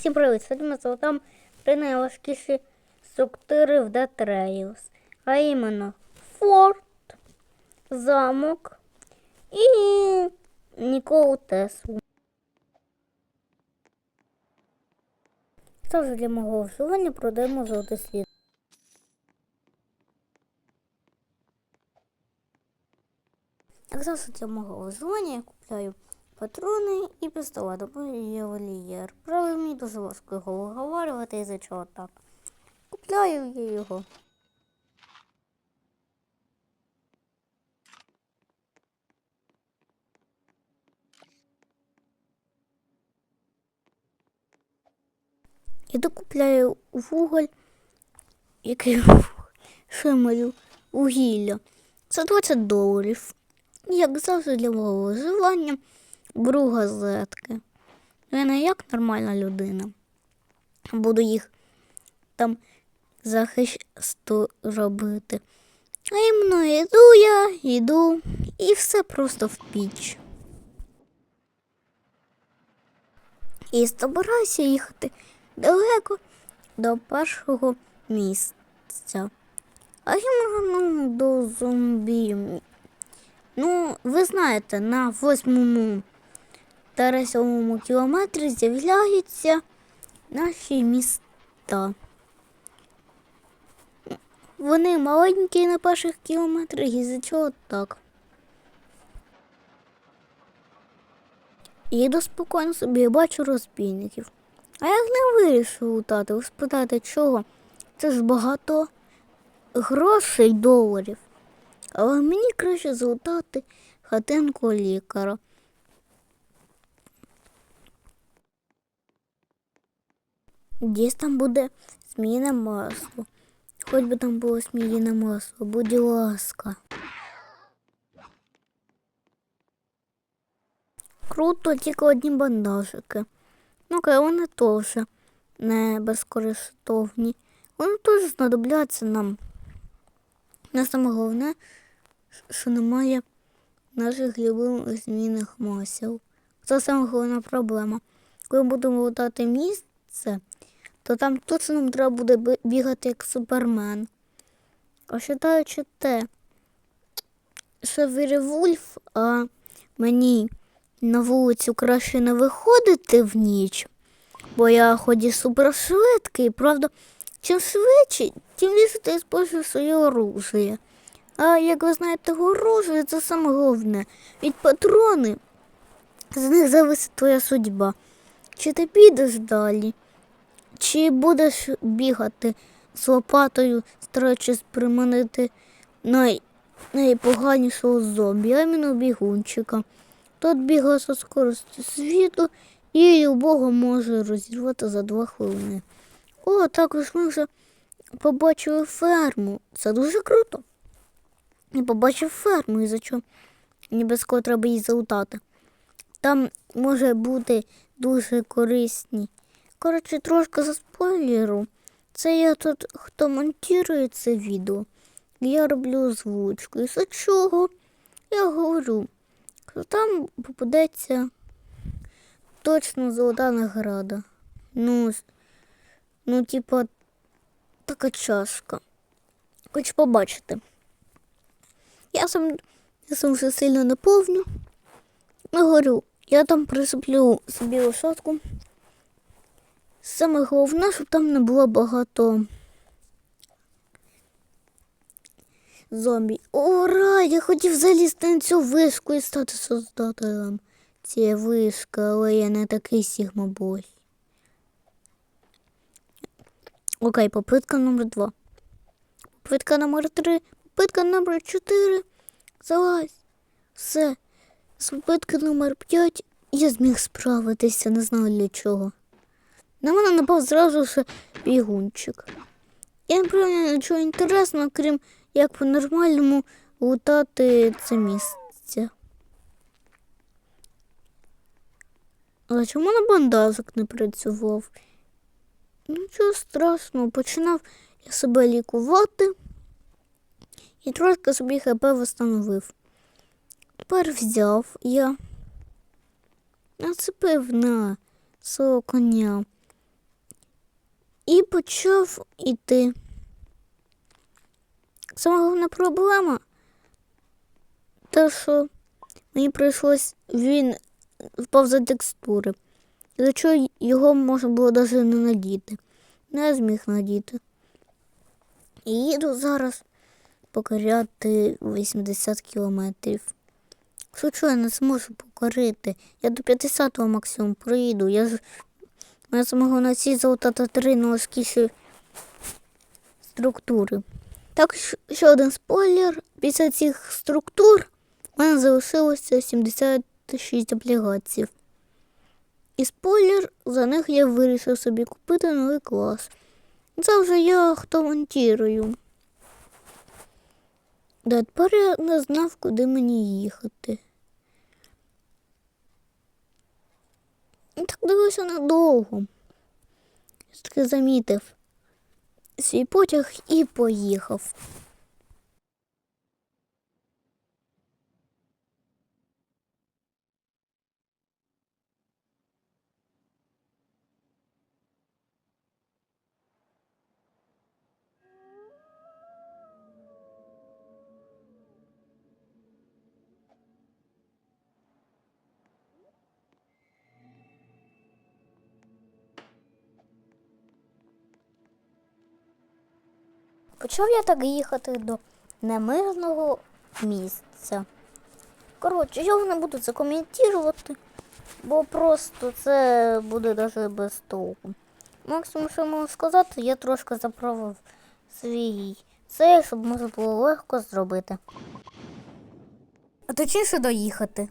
Всім привіт! Сьогодні ми золотам три найважкіші структури в Dead Trails. А іменно форт, замок і Ніколу Теслу. Також для мого вживання продаємо золотий слід. Так завжди для мого вживання я купляю патрони і пістолет, або є вольєр. Правда, мені дуже важко його виговорювати, і за чого так. Купляю я його. Я докупляю вуголь, який шималю вугілля. За 20 доларів. Як завжди для мого виживання беру газетки. Я як нормальна людина. Буду їх там захисту робити. А іменно йду я, йду, і все просто в піч. І збираюся їхати далеко до першого місця. А ну, до зомбі. Ну, ви знаєте, на восьмому та сьомому кілометрі з'являються наші міста. Вони маленькі на перших кілометрах і за чого так. Їду спокійно собі і бачу розбійників. А я не вирішив лутати, ви спитаєте, чого? Це ж багато грошей доларів. Але мені краще злутати хатинку лікаря. Десь там буде зміїне масло. Хоч би там було зміїне масло, будь ласка. Круто, тільки одні бандажики. Ну, окей, вони теж не безкористовні. Вони теж знадобляться нам. На саме головне, що немає наших любимих змінних масел. Це саме головна проблема. Коли будемо лутати місце, то там точно нам треба буде бігати як супермен. Вважаючи те, що Вірвульф, а мені на вулицю краще не виходити в ніч, бо я ході супершвидкий, правда, чим швидше, тим більше ти спожив своє оружие. А як ви знаєте, оружие це саме головне. Від патрони з них зависить твоя судьба. Чи ти підеш далі, чи будеш бігати з лопатою, стараючись приманити най... найпоганішого зомбі, а бігунчика. Тот бігає зі скоростю світу і любого може розірвати за два хвилини. О, також ми вже побачили ферму. Це дуже круто. Я побачив ферму, і за чого мені без кого треба її залутати. Там може бути дуже корисні. Коротше, трошки за спойлеру. Це я тут, хто монтує це відео. Я роблю озвучку. І за чого я говорю, що там попадеться точно золота награда. Ну, ну, типа, така чашка. Хочу побачити. Я сам, я сам вже сильно наповню. Ну, говорю, я там присиплю собі лошадку. Саме головне, щоб там не було багато зомбі. Ура! Я хотів залізти на цю вишку і стати создателем цієї вишки, але я не такий сігмобой. Окей, попитка номер два. Попитка номер три. Попитка номер чотири. Залазь. Все. З попитки номер п'ять я зміг справитися, не знаю для чого. На мене напав зразу ж бігунчик. Я не нічого інтересного, крім як по-нормальному лутати це місце. Але чому на бандажик не працював? Нічого страшного, починав я себе лікувати і трошки собі ХП встановив. Тепер взяв я, нацепив на свого коня і почав іти. Сама головна проблема, те, що мені прийшлось, він впав за текстури. За чого його можна було навіть не надіти. Не зміг надіти. І їду зараз покоряти 80 кілометрів. Шучу, я не зможу покорити. Я до 50-го максимум проїду. Я ж я змогу на цій залутати три належкіші структури. Так, ще один спойлер. Після цих структур у мене залишилося 76 облігацій. І спойлер, за них я вирішив собі купити новий клас. Це вже я хто монтірую. Да, тепер я не знав, куди мені їхати. Так дивився надовго. Я замітив свій потяг і поїхав. Почав я так їхати до немирного місця. Коротше, я не буду це коментувати, бо просто це буде навіть без толку. Максимум, що можу сказати, я трошки заправив свій цей, щоб можна було легко зробити. А точніше доїхати.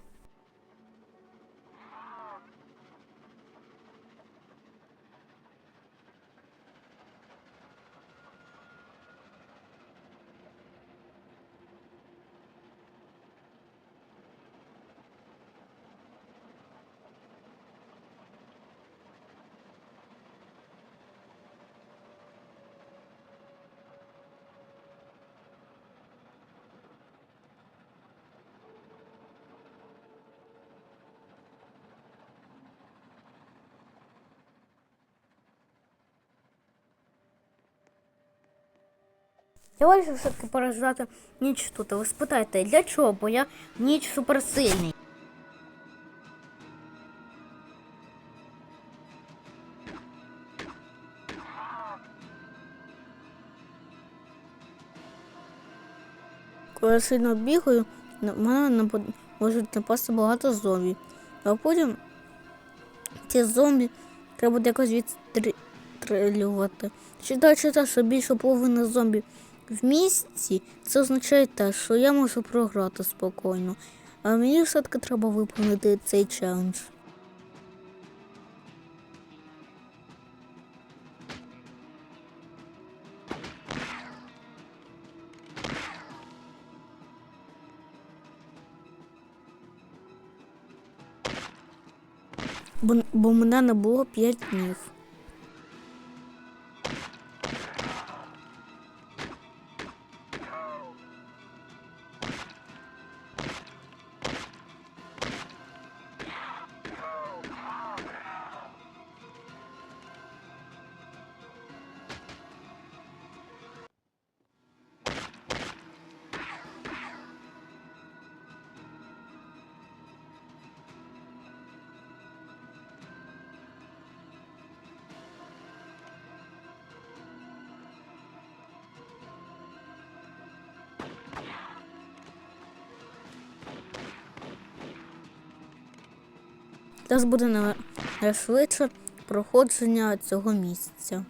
Я вирішив все-таки переживати ніч тут. Ви спитаєте, для чого? Бо я ніч суперсильний. Коли я сильно бігаю, на мене можуть напасти багато зомбі. А потім ці зомбі треба буде якось відстрілювати. Читаючи те, що більше половини зомбі в місті, це означає те, що я можу програти спокійно. А мені все-таки треба виповнити цей челендж. Бо, бо мене не було 5 днів. Зараз буде на- найшвидше проходження цього місця.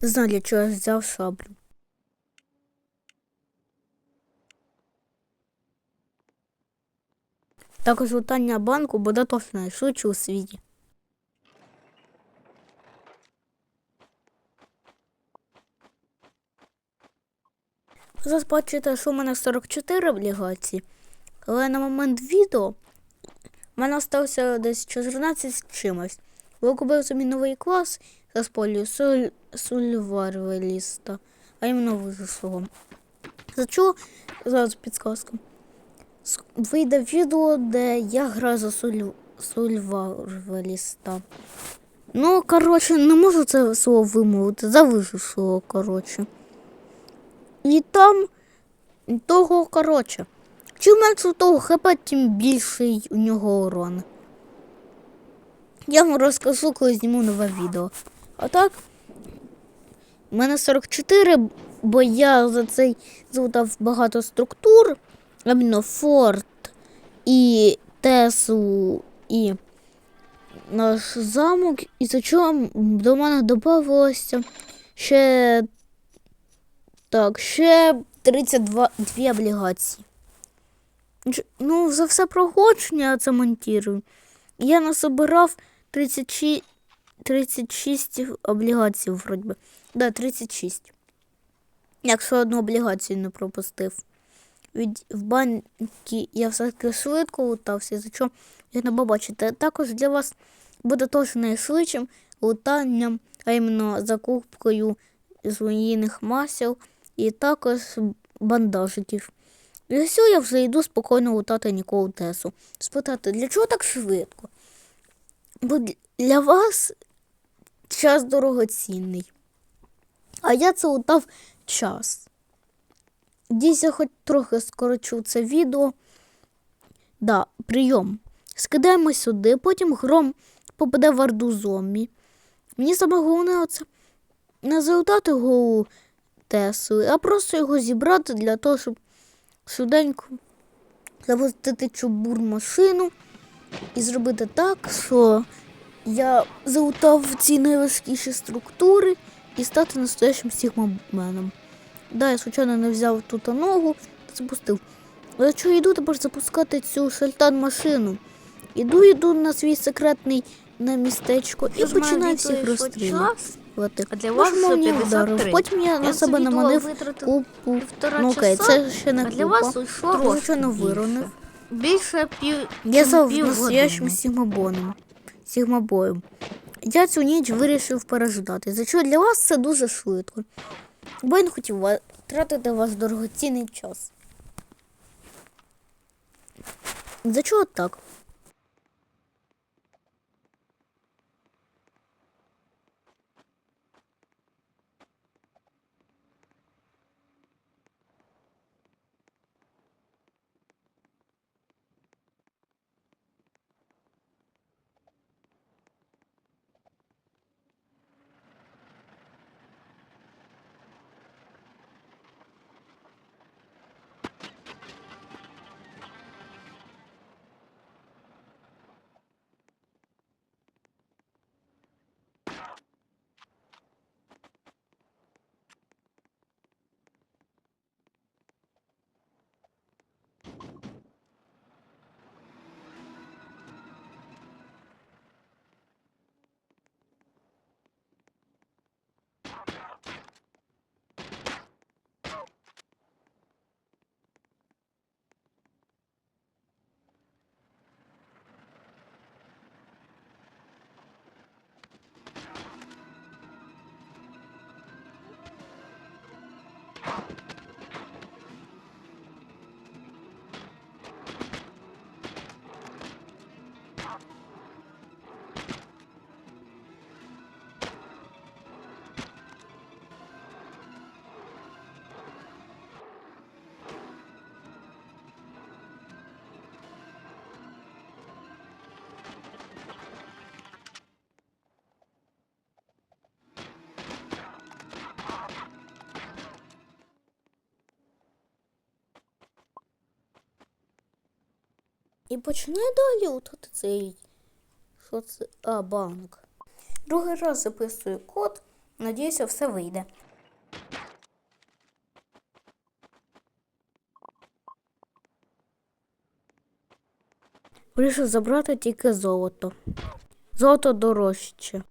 Не знаю, для чого я взяв шаблю. Також лутання банку буде точно найшвидше у світі. Зараз бачите, що у мене 44 облігації, але на момент відео в мене залишилося десь 14 з чимось. Бо купив собі новий клас за сполію соль, сульварвеліста, а іменно вижившого. За що зараз підсказка. С- Вийде відео, де я граю за суль... сульварвеліста. Ну, коротше, не можу це слово вимовити, за вижившого, коротше. І там того, коротше. Чим менше того хп, тим більший у нього урон. Я вам розкажу, коли зніму нове відео. А так, у мене 44, бо я за цей залутав багато структур, Форт і Тесу і наш замок, і за чого до мене додавалося ще так, ще 32 дві облігації. Ну, за все проходження це монтірую. Я насобирав 36, 36 облігацій, вроді. Да, 36. Якщо одну облігацію не пропустив. Від, в банки я все-таки швидко лутався, за що ви не побачите. Також для вас буде теж найшвидшим лутанням, а іменно закупкою зміїних масел і також бандажиків. І ось я вже йду спокійно лутати Ніколу Тесу. Спитати, для чого так швидко? Бо для вас час дорогоцінний. А я це лутав час. Десь я хоч трохи скорочу це відео. Да, прийом. Скидаємо сюди, потім гром попаде в орду зомбі. Мені саме головне оце не залутати голову Тесли, а просто його зібрати для того, щоб швиденько запустити чубур машину і зробити так, що я залутав ці найважкіші структури і стати настоящим сігмаменом. Да, я звичайно не взяв тут ногу запустив. Але що йду тепер запускати цю шальтан машину. Іду, йду на свій секретний на містечко і починаю всіх розстрілювати. А для вас Можемо мені 53. вдарив. Потім я, на себе наманив купу. Ну окей, це ще не купа. не виронив. Більше пів Я став настоящим сігмабоном. Сігмабоєм. Я цю ніч вирішив переждати. За що для вас це дуже швидко. Бо я не хотів тратити ваш дорогоцінний час. За чого так? І почне далі от цей. Що це? А, банк. Другий раз записую код Надіюся, все вийде. Вирішив забрати тільки золото. Золото дорожче.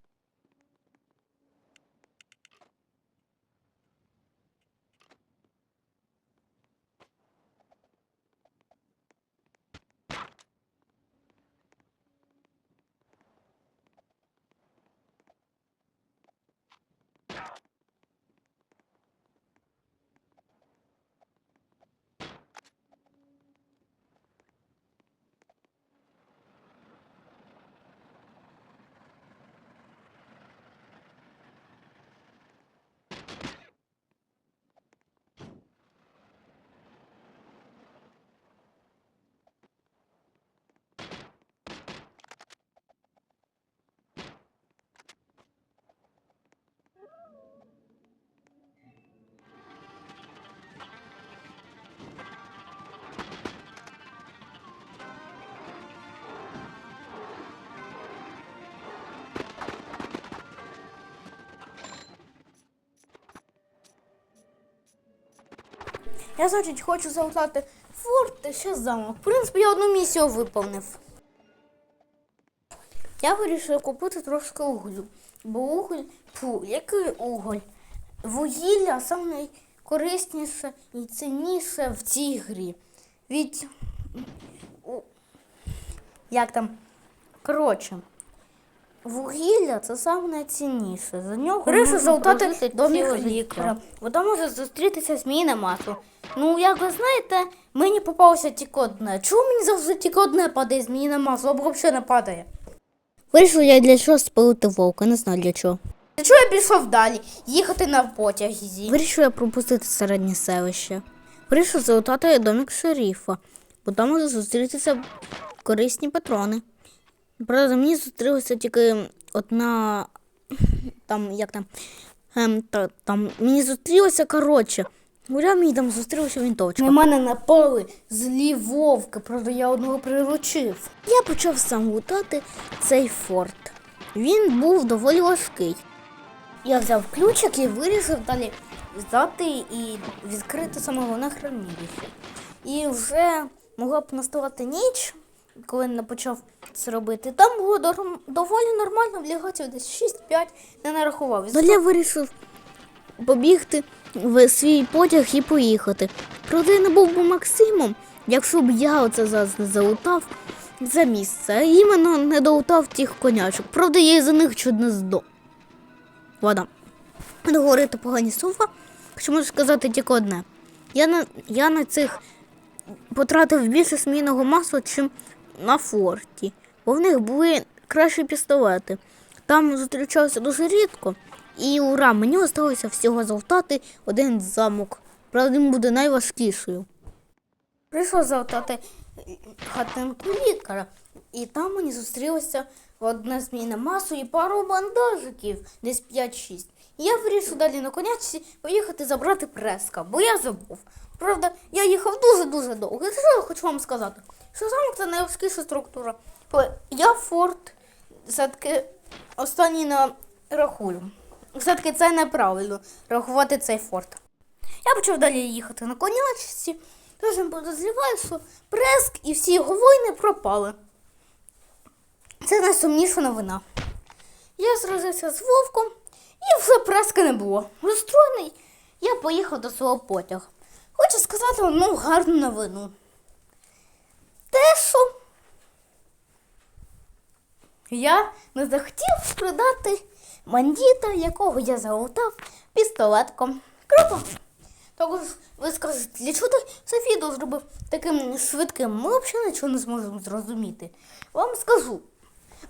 Я, значить, хочу залутати форт та ще замок. В принципі, я одну місію виповнив. Я вирішив купити трошки углю. Бо уголь, фу, який уголь? Вугілля саме найкорисніше і цінніше в цій грі. Від. Як там? Коротше. Вугілля це саме найцінніше. За нього можна залутати домик лікаря. життя. Може зустрітися зміїне масло. Ну, як ви знаєте, мені попалося тільки одне. Чому мені завжди тільки одне падає зміїне масло, або взагалі не падає? Вирішив я для чого спалити вовка, не знаю для чого. Для чого я пішов далі? Їхати на потязі. Вирішив я пропустити середнє селище. Вирішив залутати домик шерифа, бо там може зустрітися корисні патрони. Правда, мені зустрілася тільки одна. Там, як там. Ем, та, там мені зустрілося коротше. Гуля мені там зустрілася вінтовочка. На мене напали злі вовки, правда я одного приручив. Я почав сам лутати цей форт. Він був доволі важкий. Я взяв ключик і вирішив далі здати і відкрити саме головне хранилище. І вже могла б наставати ніч, коли я почав це робити. Там було доволі нормально облігація, десь 6-5, не нарахував. Далі я вирішив побігти в свій потяг і поїхати. Я не був би Максимом, якщо б я оце зараз не залутав за місце, а іменно не долутав тих конячок. Правда, я за них чуть не здох. Ладно. Не говорити погані слова, що можу сказати тільки одне. Я на, я на цих потратив більше смійного масла, чим на форті. Бо в них були кращі пістолети. Там зустрічався дуже рідко. І ура, мені залишилося всього завтати один замок. Правда, він буде найважкішою. Прийшов завтати хатинку лікаря, і там мені зустрілося одне змійне масу і пару бандажиків, десь 5-6. Я вирішив далі на конячці поїхати забрати преска, бо я забув. Правда, я їхав дуже-дуже довго. І що я хочу вам сказати? Що замок це найважкіша структура. Я форт все-таки останній на рахую. Все-таки це неправильно рахувати цей форт. Я почав далі їхати на конячці. Тож я подозріваю, що преск і всі його воїни пропали. Це найсумніша новина. Я зразився з вовком і вже преска не було. Розстроєний, я поїхав до свого потягу. Хочу сказати одну гарну новину. Те, що я не захотів продати бандита, якого я залутав пістолетком. Круто. Також ви скажете, для чого це відео зробив таким швидким? Ми взагалі нічого не зможемо зрозуміти. Вам скажу.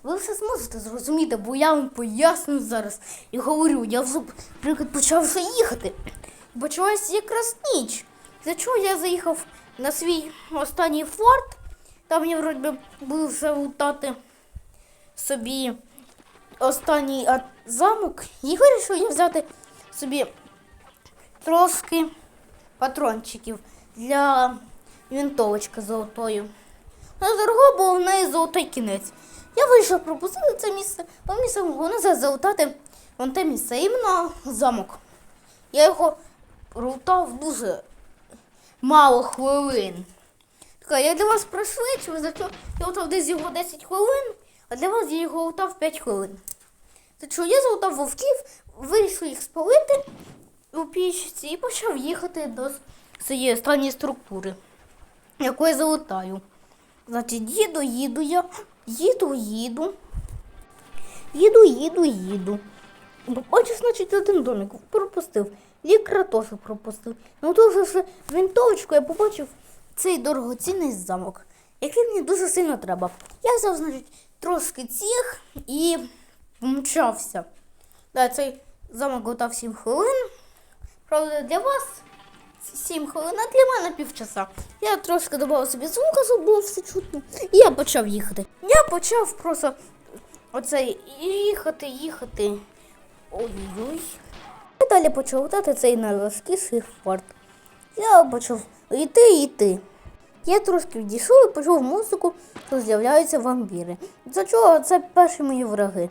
Ви все зможете зрозуміти, бо я вам поясню зараз і говорю, я вже наприклад, почав вже їхати. Почалась якраз ніч. За чого я заїхав на свій останній форт. Там я вроді був вже собі останній замок. І вирішив я взяти собі трошки патрончиків для вінтовочки золотою. На дорого був в неї золотий кінець. Я вирішив пропустити це місце, бо головне зараз залутати Вон те місце, іменно замок. Я його рутав дуже мало хвилин. Така, я для вас пришвидшив, за що я лутав десь його 10 хвилин, а для вас я його лутав 5 хвилин. Так що я залутав вовків, вирішив їх спалити у пічці і почав їхати до цієї останньої структури, яку я залутаю. Значить, їду, їду я, їду, їду. Їду, їду, їду. Побачив, значить, один домик пропустив. Лікра теж пропустив. Ну дуже винтовочку я побачив цей дорогоцінний замок, який мені дуже сильно треба. Я взяв, значить, трошки цих і помчався. Да, цей замок готав 7 хвилин. Правда, для вас 7 хвилин, а для мене півчаса. Я трошки додав собі звука, щоб було все чутно. І я почав їхати. Я почав просто оцей їхати, їхати. Ой-ой. І далі почав летати цей найважкіший форт. Я почав йти йти. Я трошки відійшов і почув музику, то з'являються вампіри. За чого це перші мої враги.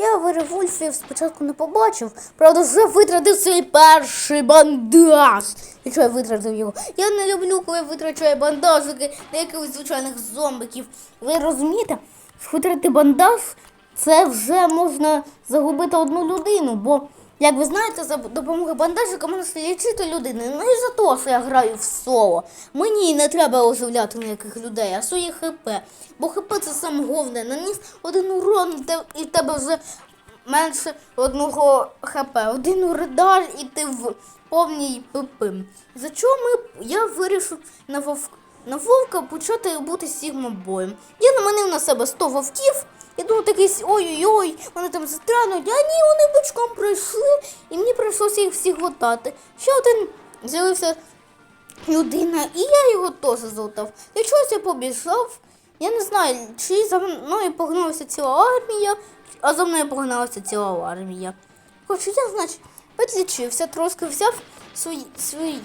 Я веревульфів спочатку не побачив, правда, вже витратив свій перший бандаж. І що я витратив його? Я не люблю, коли витрачаю бандажики на якихось звичайних зомбиків. Ви розумієте? Витрати бандаж це вже можна загубити одну людину, бо, як ви знаєте, за допомогою бандажика можна лічити людину. Ну і за те, що я граю в соло. Мені не треба оживляти ніяких людей, а своє ХП. Бо ХП це саме головне. Наніс один урон, і тебе вже менше одного ХП. Один удар і ти в повній ПП. За чого ми, я вирішив на вовк, на вовка почати бути сігмобоєм. Я наманив на себе 100 вовків. Я думав такий ой-ой-ой, вони там застрянуть, а ні, вони бочком прийшли, і мені прийшлося їх всіх готати. Ще один з'явився людина, і я його теж залутав. Я чогось я побіжав. Я не знаю, чи за мною погналася ціла армія, а за мною погналася ціла армія. Хоч я, значить, підлічився, трошки взяв свої, свої,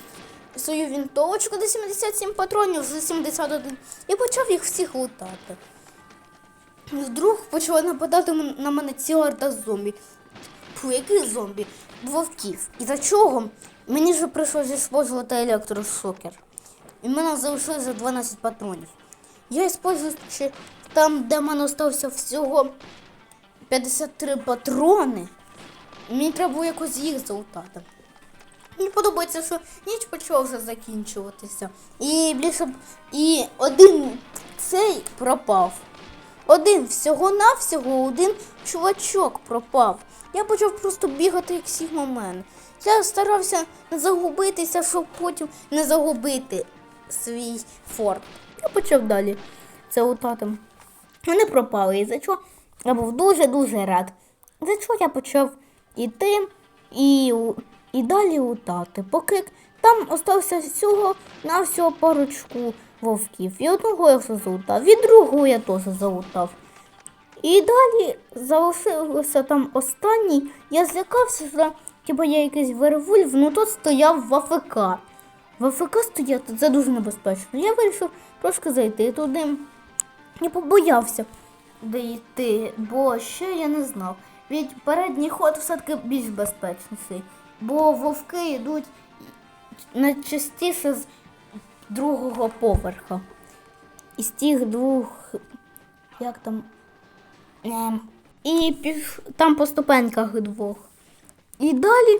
свою вінтовочку до 77 патронів за 71 і почав їх всіх лутати. Вдруг почала нападати на мене ціла орда зомбі. Фу, яких зомбі? Вовків. І за чого? Мені вже прийшлося использувати електрошокер. І мене залишилося 12 патронів. Я используючи там, де в мене залишилося всього 53 патрони, мені треба було якось їх залутати. Мені подобається, що ніч почала вже закінчуватися. І більше і один цей пропав. Один всього-навсього один чувачок пропав. Я почав просто бігати як сігмомен. Я старався не загубитися, щоб потім не загубити свій форт. Я почав далі це лутати. Вони пропали. І за чого я був дуже-дуже рад. За чого я почав іти і, і далі лутати, поки там остався всього на всього парочку вовків. І одного я вже залутав, і другого я теж залутав. І далі залишився там останній. Я злякався, що типу я якийсь вервульф, ну тут стояв в АФК. В АФК стояти це дуже небезпечно. Я вирішив трошки зайти туди. Я побоявся де йти, бо ще я не знав. Від передній ход все-таки більш безпечніший, бо вовки йдуть найчастіше з другого поверха. Із тих двох, як там, ем, і піш, там по ступеньках двох. І далі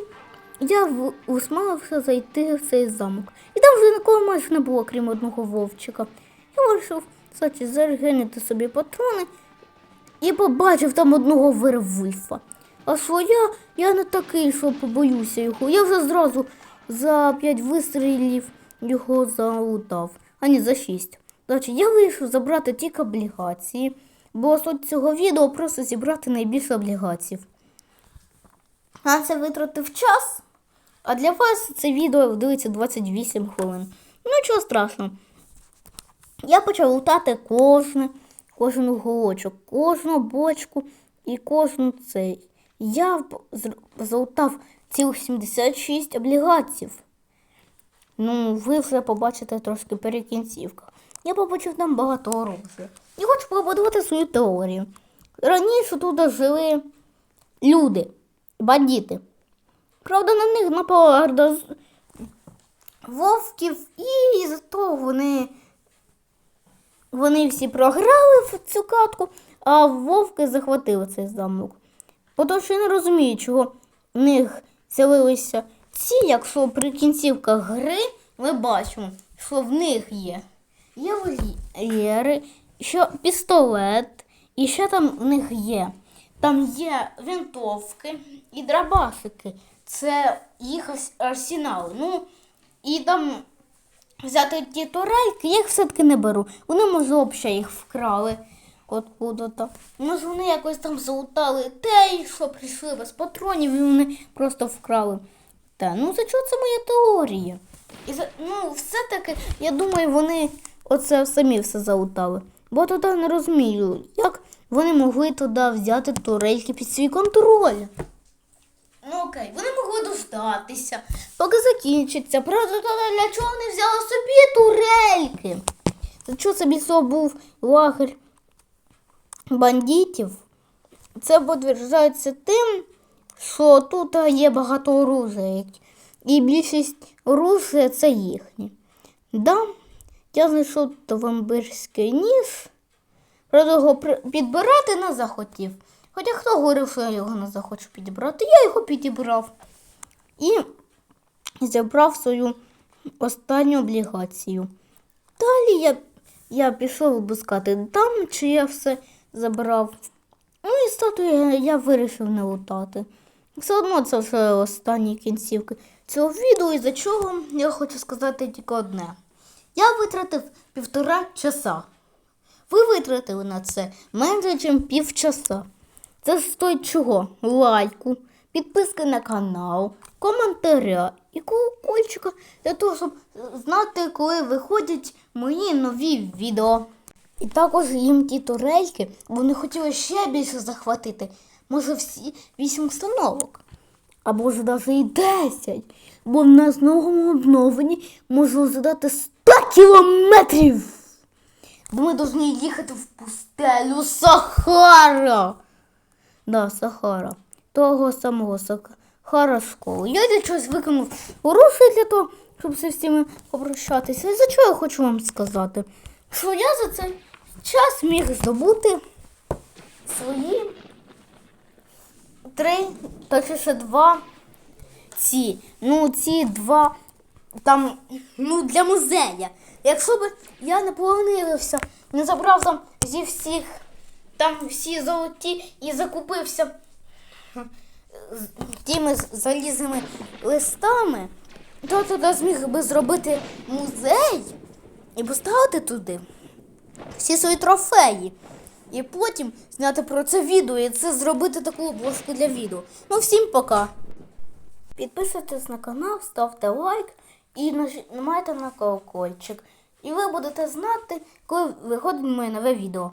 я усмалився зайти в цей замок. І там вже нікого майже не було, крім одного вовчика. Я вирішив, кстати, зарегенити собі патрони і побачив там одного вервульфа. А що я, я не такий, що побоюся його. Я вже зразу за п'ять вистрілів його залутав, а не за шість. Значить, я вирішив забрати тільки облігації, бо суть цього відео просто зібрати найбільше облігацій. На це витратив час, а для вас це відео дивиться 28 хвилин. Ну, нічого страшного. Я почав лутати кожне, кожен уголочок, кожну бочку і кожну цей. Я залутав цілих 76 облігацій. Ну, ви вже побачите трошки перекінцівка. Я побачив там багато оружия. І хочу побудувати свою теорію. Раніше тут жили люди. бандити. Правда, на них напала орда вовків, і за того вони, вони всі програли в цю катку, а вовки захватили цей замок. Бо то, що я не розумію, чого в них з'явилися ці, якщо при кінцівках гри ми бачимо, що в них є євлєри, що пістолет, і що там в них є. Там є винтовки і драбасики. Це їх арсенал. Ну, і там взяти ті турельки, їх все-таки не беру. Вони, може, взагалі їх вкрали откуда-то. Може, вони якось там залутали те, що прийшли без патронів, і вони просто вкрали. Та, ну за чого це моя теорія? І за, ну, все-таки, я думаю, вони оце самі все залутали. Бо туди не розумію, як вони могли туди взяти турельки під свій контроль. Ну окей, вони могли дождатися, поки закінчиться. Тоді для чого вони взяли собі турельки? За що це більше був лагерь бандитів? Це підтверджується тим, що тут є багато оружия. І більшість оружия це їхнє. Да, я знайшов вамбирський ніж. Правда, його підбирати не захотів. Хоча хто говорив, що я його не захочу підібрати, я його підібрав. І зібрав свою останню облігацію. Далі я, я пішов обискати там, чи я все забрав. Ну і статую я вирішив не лутати. Все одно це вже останні кінцівки цього відео, і за чого я хочу сказати тільки одне. Я витратив півтора часа. Ви витратили на це менше, ніж півчаса. Це стоїть чого? Лайку, підписки на канал, коментаря і колокольчика для того, щоб знати, коли виходять мої нові відео. І також їм ті турельки, вони хотіли ще більше захватити. Може, всі вісім установок. Або ж навіть і 10. Бо в нас в новому обновленні можна задати 100 кілометрів. Бо ми повинні їхати в пустелю Сахара. Да, Сахара. Того самого Сахара школи. Я для чогось виконав урушення для того, щоб зі всіми попрощатися. І за що я хочу вам сказати? Що я за цей час міг здобути свої три, точніше два ці. Ну, ці два там, ну, для музея. Якщо б я не повинився, не забрав там зі всіх, там всі золоті і закупився тими залізними листами, то туди зміг би зробити музей і поставити туди всі свої трофеї. І потім зняти про це відео і це зробити таку обложку для відео. Ну, всім пока. Підписуйтесь на канал, ставте лайк і нажимайте на колокольчик. І ви будете знати, коли виходить моє нове відео.